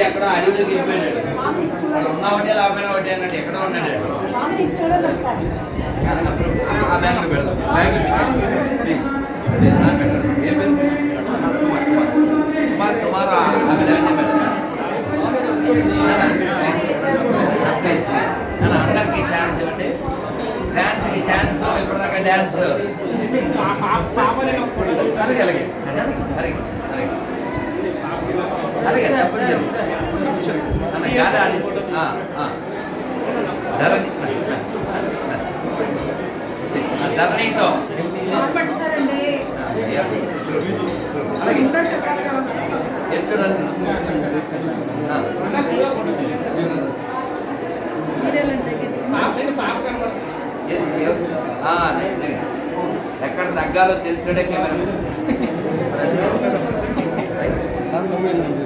చూడు మా రెడ్డి ఎక్కడ అడవిలోకి వెళ్ళిపోయాడు అక్కడ ఉన్నా ఒకటే లేకపోయినా ఒకటే అన్నట్టు ఎక్కడ ఉన్నాడు అన్నప్పుడు ఆ బ్యాగ్ పెడదాం బ్యాగ్ ప్లీజ్ ప్లీజ్ నా పెట్టండి ఏం పేరు కుమార్ కుమార్ కుమార్ కుమార్ ఆ బ్యాగ్ పెట్టండి అందరికి ఛాన్స్ ఇవ్వండి డాన్స్కి ఛాన్స్ ఇప్పటిదాకా డాన్స్ అలాగే అలాగే అలాగే అలాగే అలాగే తప్పని అన్న గాలి ఆడి ఆ, ఆ. ధరణి ఆ, ధరణితో. అలాగే. ఎక్కడ ఎక్కడ తగ్గాలో తెలిసినడే కెమెరా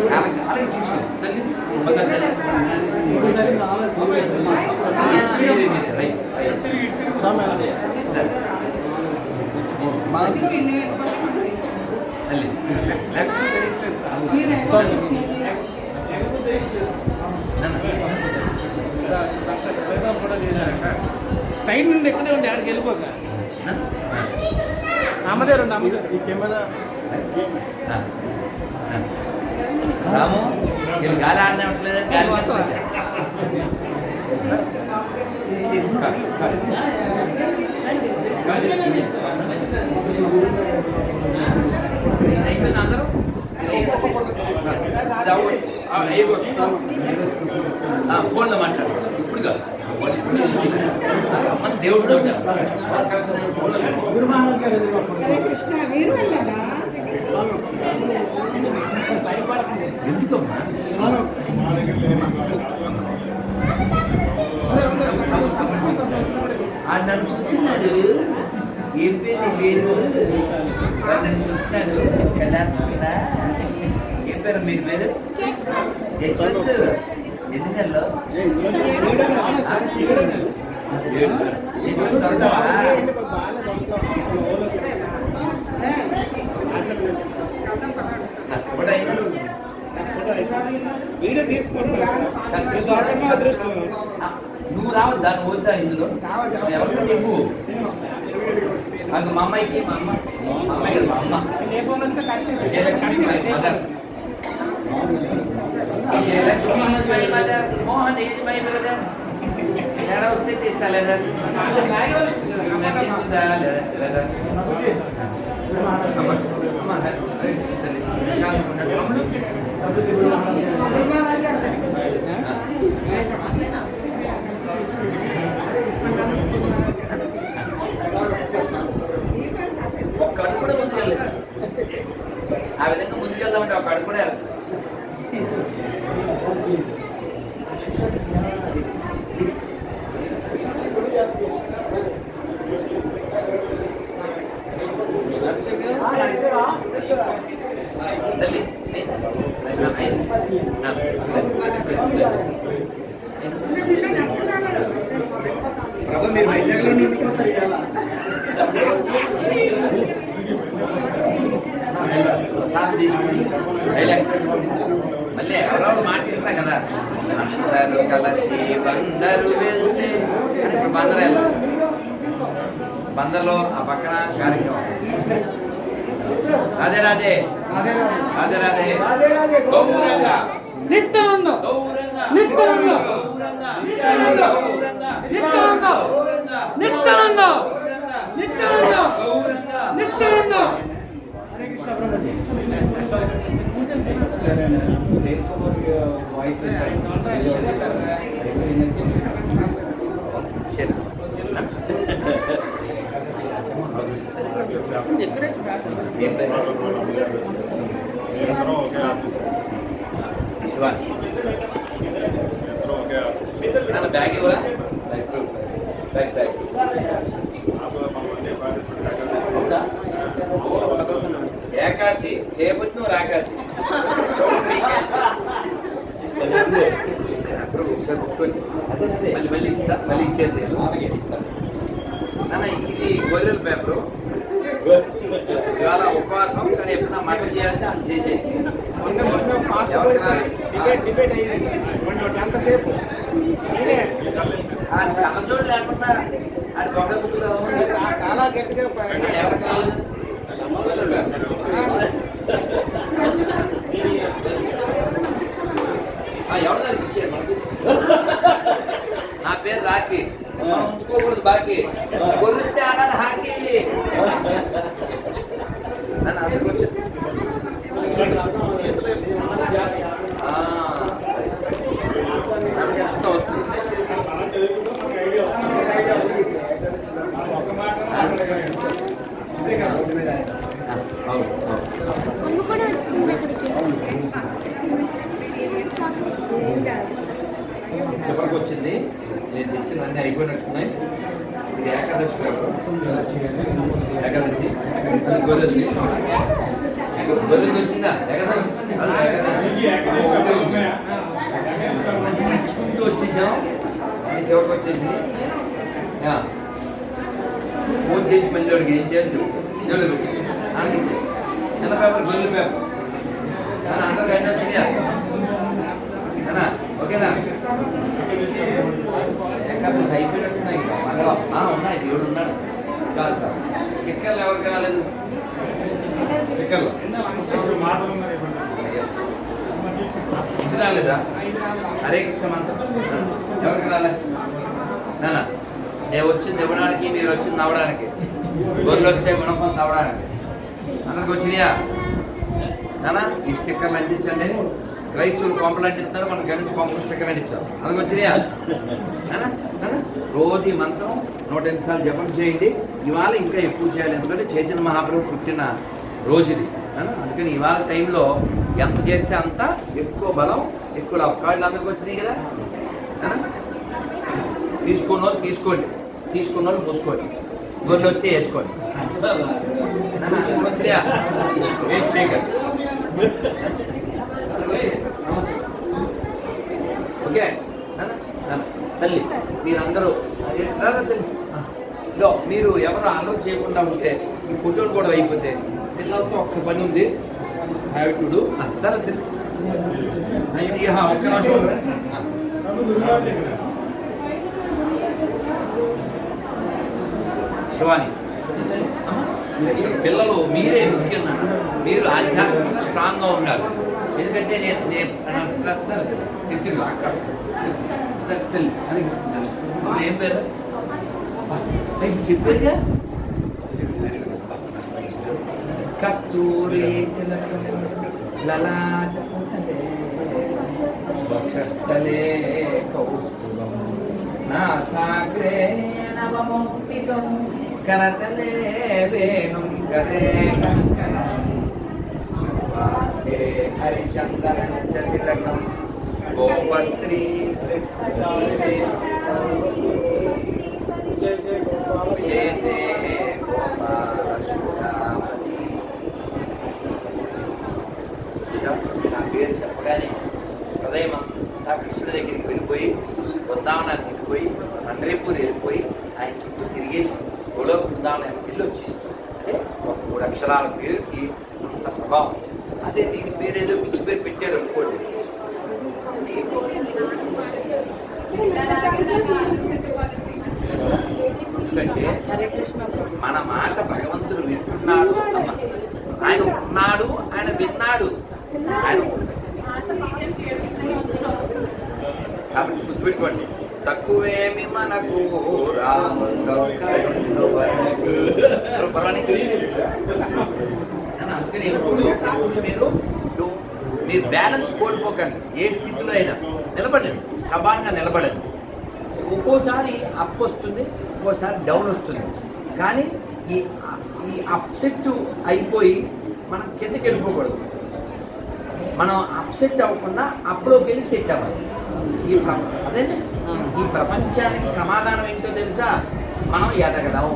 అలాగే తీసుకో తల్లి మొదలు తల్లి. మీది, మీది, రైట్, రైట్. సరే. తల్లి సైడ్ నుండి ఎక్కడే ఉండి ఆడికి వెళ్ళిపోక అమ్మదే రెండు అమ్మదే ఈ కెమెరా రాము వీళ్ళు గాలి ఆడనివ్వట్లేదు గాలి మీద వచ్చా ఇది అయిపోయింది అందరూ ఫోన్లో మాట్లాడు. ఇప్పుడు కాదు. మన దేవుడు ఫోన్లో నన్ను చూస్తున్నాడు. ఏం పేరు నీ పేరు నన్ను చూస్తున్నాడు ఎలా అనుకున్నా ఏం పేరు మీ పేరు? యశ్వంత్. ఎన్ని నెలలు. యశ్వంత్ అవుతావా? వీడియో తీసుకుంటున్నాను అదృష్టం నువ్వు రావద్దా నువ్వు వద్దా ఇందులో ఎవరికి చెప్పు నాకు మా అమ్మాయికి మా అమ్మ మా అమ్మాయి కదా మా అమ్మ ఏ ఫోన్ వచ్చినా కట్ చేసి Vijayalakshmi my mother Vijayalakshmi is my mother. Mohan is my brother. తేడా వస్తే తీస్తా లేదా మెప్పించుదా లేదా లేదా అమ్మ ఆ విధంగా ముందుకెళ్దామంటే ఒక అడుగు కూడా వెళ్ళదు కలిసి బందరు వెళ్తే. ఇప్పుడు బందర్ వెళ్ళాలి బందర్లో ఆ పక్కన కార్యక్రమం. రాధే రాధే రాధే రాధే గౌరంగా. నిత్యానంద. గౌరంగా. నిత్యానంద. గౌరంగా. నిత్యానంద. గౌరంగా. నిత్యానంద. గౌరంగా. నిత్యానంద. గౌరంగా. నిత్యానంద. గౌరంగా. నిత్యానంద. వాయిస్ సరే. బ్యాగ్ ఇవ్వరా బ్యాగ్. బ్యాగ్? ఏకాశి చేయబోతు నువ్వు రాకాశి మళ్ళీ మళ్ళీ ఇస్తా మళ్ళీ ఇచ్చేది ఇది గొర్రెల పేపరు ఇవాళ ఉపవాసం కానీ ఎప్పుడన్నా మటన్ చేయాలంటే అది చేసేది ఆడి కళ్ళజోడు లేకుండా ఆడి గొడవ పుట్టు కదా ఎవరికి రాలేదు గొర్రెల పేపరు. దానికి ఇచ్చాడు మనకి? నా పేరు రాఖీ. ఉంచుకోకూడదు బాకీ. గొర్రెస్తే ఆడాలి హాకీ. నన్ను అందుకు వచ్చింది ఆ, అది. నన్ను మొత్తం వస్తుంది. ఆ, అవును అవును అమ్మ కూడా వచ్చింది అక్కడికి చివరికి వచ్చింది నేను తెచ్చిన అన్ని అయిపోయినట్టున్నాయి ఇది ఏకాదశి పేపర్ ఏకాదశి ఇది గొర్రెల్ది గొర్రెల్ది వచ్చిందా ఏకాదశి అది ఏకాదశి ఒకటే ఉంది. నడుచుకుంటూ వచ్చేసాం అది చివరికి వచ్చేసింది ఆ. ఫోన్ చేసి మళ్ళీ వాడికి ఏం చేయాలి చెప్పు చెప్పలేదు ఆనందించే చిన్న పేపర్ గొర్రెల పేపర్ నాన్న అందరికి అన్నీ వచ్చినాయా నాన్న ఓకేనా ఏకాదశి అయిపోయినట్టున్నాయి ఇంకా మగవా ఆ, ఉన్నాయి దేవుడు ఉన్నాడు కాదు కాదు స్టిక్కర్లు ఎవరికి రాలేదు? స్టిక్కర్లు. ఇది రాలేదా? హరే కృష్ణ మంత్రం ఎవరికి రాలేదు నాన్న నేను వచ్చింది ఇవ్వడానికి మీరు వచ్చింది అవ్వడానికి గొర్రెలు వస్తే గుణపం తవ్వడానికి అందరికి వచ్చినాయా? నానా ఈ స్టిక్కర్లు అందించండి క్రైస్తవులు కొంపలు అంటిస్తారు మనం గణించి కొంపలు స్టిక్కర్లు అంటించాలి అందుకు వచ్చినాయా? రోజు ఈ మంత్రం నూట ఎనిమిది సార్లు జపం చేయండి. ఇవాళ ఇంకా ఎక్కువ చేయాలి. ఎందుకంటే చైతన్య మహాప్రభు పుట్టిన రోజు ఇది అందుకని ఇవాళ టైంలో ఎంత చేస్తే అంత ఎక్కువ బలం ఎక్కువ లాభం. అందరికి వచ్చినాయి కదా? తీసుకున్న వాళ్ళు తీసుకోండి. తీసుకున్న వాళ్ళు మూసుకోండి గొర్రెలు వస్తే వేసుకోండి. ఓకే? తల్లి మీరందరూ. తల్లి? లో ఇదో మీరు ఎవరు ఆలో చేయకుండా ఉంటే ఈ ఫోటోలు కూడా అయిపోతే పిల్లలతో ఒక్క పని ఉంది. హ్యావ్ టు డూ తల్లి ఒక్క నిమిషం. శివాని. పిల్లలు మీరే ముఖ్యంగా. మీరు ఆధ్యాత్మికంగా స్ట్రాంగ్గా ఉండాలి. ఎందుకంటే నేను నేను అక్కడ తెలు ఏం పేరు? చెప్పారుగా కస్తూరి తిలకం లలాట పుటలే వక్షస్థలే కౌస్తుభం నాసాగ్రే నవమౌక్తికం కరతలే వేణుం కరే కంకణం హరిచందన చతిలకం గోపస్త్రీ గుర్తుపెట్టుకోండి తక్కువేమి మనకు అందుకని ఎప్పుడు కాకుండా మీరు మీరు బ్యాలెన్స్ కోల్పోకండి. ఏ స్థితిలో అయినా. నిలబడండి. కబాన్గా నిలబడండి. ఒక్కోసారి అప్ వస్తుంది ఒక్కోసారి డౌన్ వస్తుంది. కానీ ఈ ఈ అప్సెట్ అయిపోయి మనం కిందకి వెళ్ళిపోకూడదు. మనం అప్సెట్ అవ్వకుండా అప్లోకి వెళ్ళి సెట్ అవ్వాలి. ఈ ప్ర అదే ఈ ప్రపంచానికి సమాధానం ఏంటో తెలుసా? మనం ఎదగడం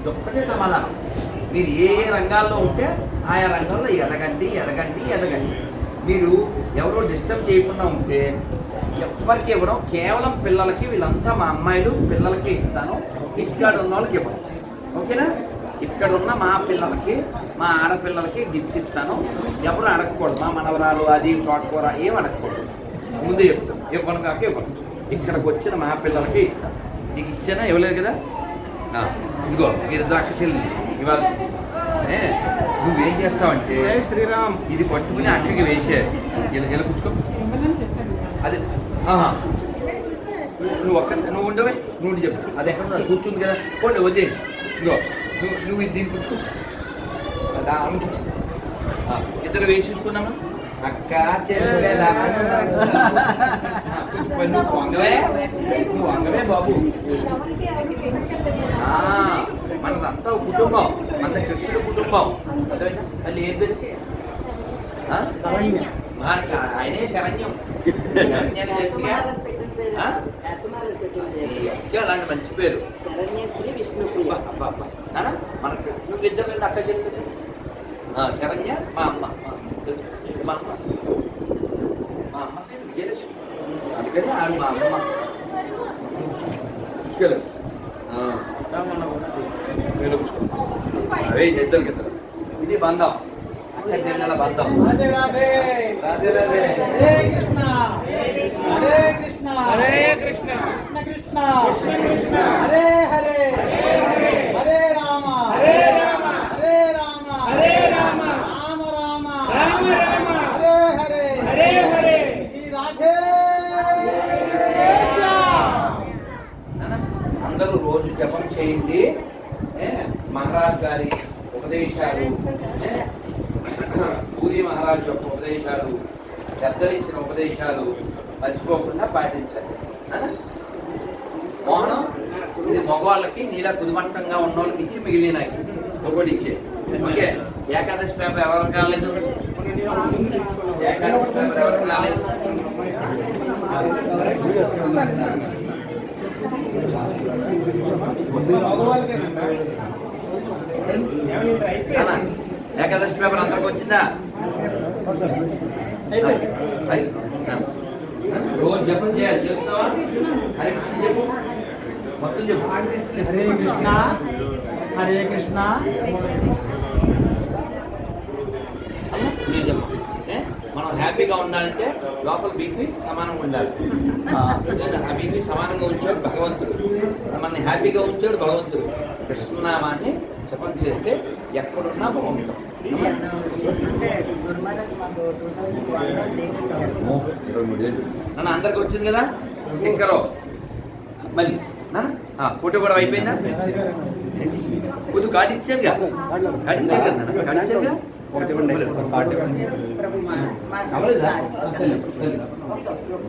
ఇదొక్కటే సమాధానం. మీరు ఏ ఏ రంగాల్లో ఉంటే ఆయా రంగంలో ఎదగండి ఎదగండి ఎదగండి. మీరు ఎవరో డిస్టర్బ్ చేయకుండా ఉంటే ఎవరికి ఇవ్వడం కేవలం పిల్లలకి వీళ్ళంతా మా అమ్మాయిలు పిల్లలకి ఇస్తాను. ఇక్కడ ఉన్న వాళ్ళకి ఇవ్వడం ఓకేనా? ఇక్కడ ఉన్న మా పిల్లలకి మా ఆడపిల్లలకి గిఫ్ట్ ఇస్తాను. ఎవరు అడగకూడదు. మా మనవరాలు అది తోటకూర ఏం అడగకూడదు. ముందే చెప్తాను ఇవ్వను కాక ఇవ్వను. ఇక్కడికి వచ్చిన మా పిల్లలకి ఇస్తాను నీకు ఇచ్చానా? ఇవ్వలేదు కదా? ఇదిగో మీరు అక్క చెల్లి ఇవాళ ఏ, నువ్వేం చేస్తావంటే శ్రీరామ్. ఇది పట్టుకుని అక్కడికి వేసే. ఇలా ఇలా కూర్చో. ఇవ్వనని చెప్పాను? అది ఆహా. నువ్వు ఒక్క నువ్వు ఉండవే నువ్వు ఉండి చెప్పు. అది ఎక్కడ ఉంది? కూర్చుంది కదా. పోండి వద్దే ఇదిగో నువ్వు నువ్వు ఇది దీన్ని కూర్చో. దా అమ్మకిచ్చి ఇద్దరు వేసి చూసుకున్నామా అక్క చెల్లెల నువ్వు వంగవే నువ్వు వంగవే బాబు ఆ, మనదంతా ఒక కుటుంబం మన కృష్ణుడు కుటుంబం అర్థమైందా తల్లి ఏం పేరు ఆ? శరణ్య మనకి ఆయనే శరణ్యం శరణ్యాన్ని తెలుసుగా ఆ? ఈ అక్క అలాంటి మంచి పేరు శరణ్యశ్రీ విష్ణుప్రియ అబ్బా, అబ్బా, అబ్బా. నాన్న మనకు నువ్వు ఇద్దరు అక్క చెల్లి శరణ్య మా అమ్మ మా అమ్మ. తెలుసు మా అమ్మ మా అమ్మ పేరు విజయలక్ష్మి అందుకని ఆడు మా అమ్మ చూసుకోలేదు అవే ఇద్దరు ఇద్దరు ఇది బంధం అక్క చెల్లెల బంధం రాధే రాధే రాధే రాధే హరే కృష్ణ హరే కృష్ణ హరే కృష్ణ కృష్ణ కృష్ణ కృష్ణ హరే హరే హరే హరే రామ హరే రామ హరే రామ రామ రామ రామ రామ హరే హరే హరే హరే శ్రీ రాధే నాన్న, అందరూ రోజు జపం చేయండి. మహారాజ్ గారి ఉపదేశాలు. పూరి మహారాజు యొక్క ఉపదేశాలు పెద్దలిచ్చిన ఉపదేశాలు మర్చిపోకుండా పాటించండి. మోహనం ఇది మగవాళ్ళకి నీలా కుదుమట్టంగా ఉన్న వాళ్ళకి ఇచ్చి మిగిలినకి ఒకటి ఇచ్చే. ఓకే? ఏకాదశి పేపర్ ఎవరికి కాలేదు ఏకాదశి పేపర్ ఎవరికి రాలేదు? ఏకాదశి పేపర్ అందరికి వచ్చిందా? రోజు జపం చేయాలి. చేస్తున్నావా? హరే కృష్ణ చెప్పు. మొత్తం చెప్పు. హరే కృష్ణ. హరే కృష్ణ నేను చెప్పు ఏ? మనం హ్యాపీగా ఉండాలంటే లోపల బీపీ సమానంగా ఉండాలి. లేదా ఆ బీపీ సమానంగా ఉంచాడు భగవంతుడు. మనల్ని హ్యాపీగా ఉంచాడు భగవంతుడు. కృష్ణనామాన్ని జపం చేస్తే ఎక్కడున్నా బాగుంటాం నాన్న అందరికి వచ్చింది కదా? స్టిక్కరు. మళ్ళీ. నాన్న ఆ, ఫోటో కూడా అయిపోయిందా? కొద్ది కార్డు ఇచ్చానుగా కార్డు ఇచ్చాను కదా నాన్న? కార్డు తల్లి.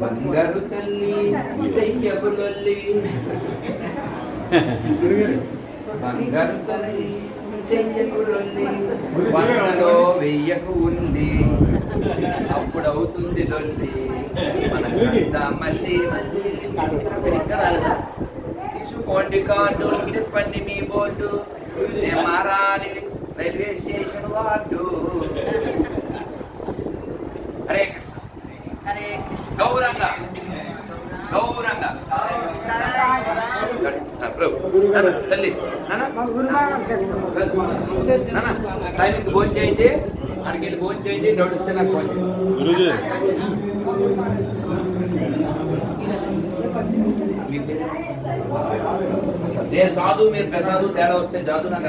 బంగారు తల్లి లొల్లి బంగారు తల్లి చెయ్యకు లొల్లి వంటలో వెయ్యకు ఉంది. అప్పుడవుతుంది లొల్లి. మనకంతా మళ్ళీ మళ్ళీ. ఇంకా రాలేదా. తీసుకోండి కార్డు తిప్పండి మీ బోర్డు. మారాలి. Railway station ward. Hare Krishna. Gauranga. Gauranga. తల్లి. టైంకి భోజనం చేయండి. అక్కడికి వెళ్ళి భోజనం చేయండి. డౌట్ వస్తే నాకు ఫోన్ చేయండి? నేను సాధు మీరు ప్రసాదు తేడా వస్తే జాదు నాకు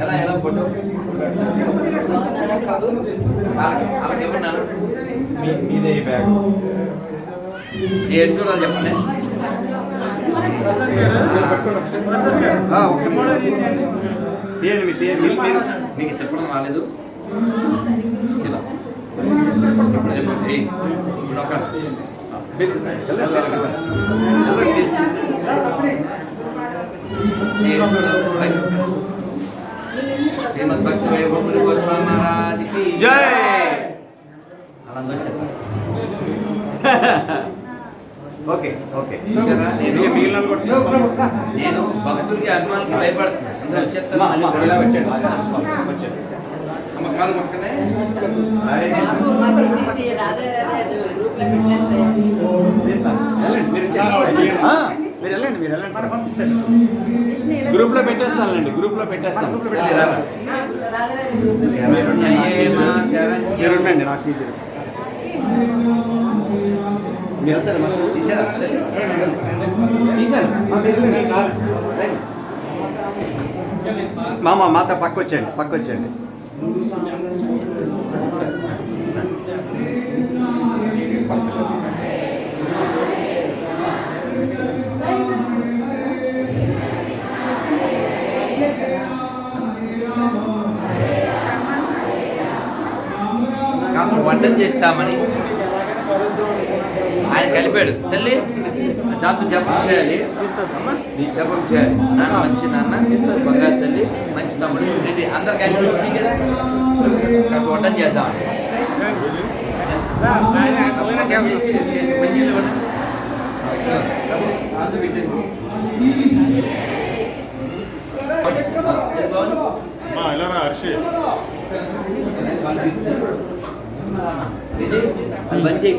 ఎలా ఎలా ఫోటో? మీదే బ్యాగ్ ఏడు చూడాలి చెప్పండి. తీయండి తీయండి మీరు- మీకు చెప్పడం రాలేదు. ఇలా. ఇప్పుడు చెప్పండి ఇప్పుడు శ్రీమద్ భక్తి వైభవ గోస్వామి మహారాజ్కి జై అలా వచ్చేద్దాం ఓకే ఓకే చూసారా నేను మిగిలిన. నేను భక్తులకి అభిమానులకి భయపడుతున్నాను వచ్చేస్తాను అమ్మా, పక్కనే. వెళ్ళండి మీరు వెళ్ళండి గ్రూప్లో పెట్టేస్తానండి గ్రూప్లో పెట్టేస్తాను. మీరు. ఉండండి నాకు మీరు వెళ్తారా తీసారా? మీరు వెళ్ళండి. రండి. మామ మాత పక్క వచ్చేయండి పక్క వచ్చేయండి కాస్త వంట చేస్తామని ఆయన కలిపాడు. తల్లి దాంతో జపం చేయాలి. అమ్మా, జపం చేయాలి. నాన్న మంచి నాన్న బంగారు తల్లి మంచి తమ్ముడు. ఏంటి అందరికి అన్ని వచ్చినాయి కదా? కాస్త వంట చేద్దాం. మంచి. అందుకు పెట్టండి. Vous voyez Albatique.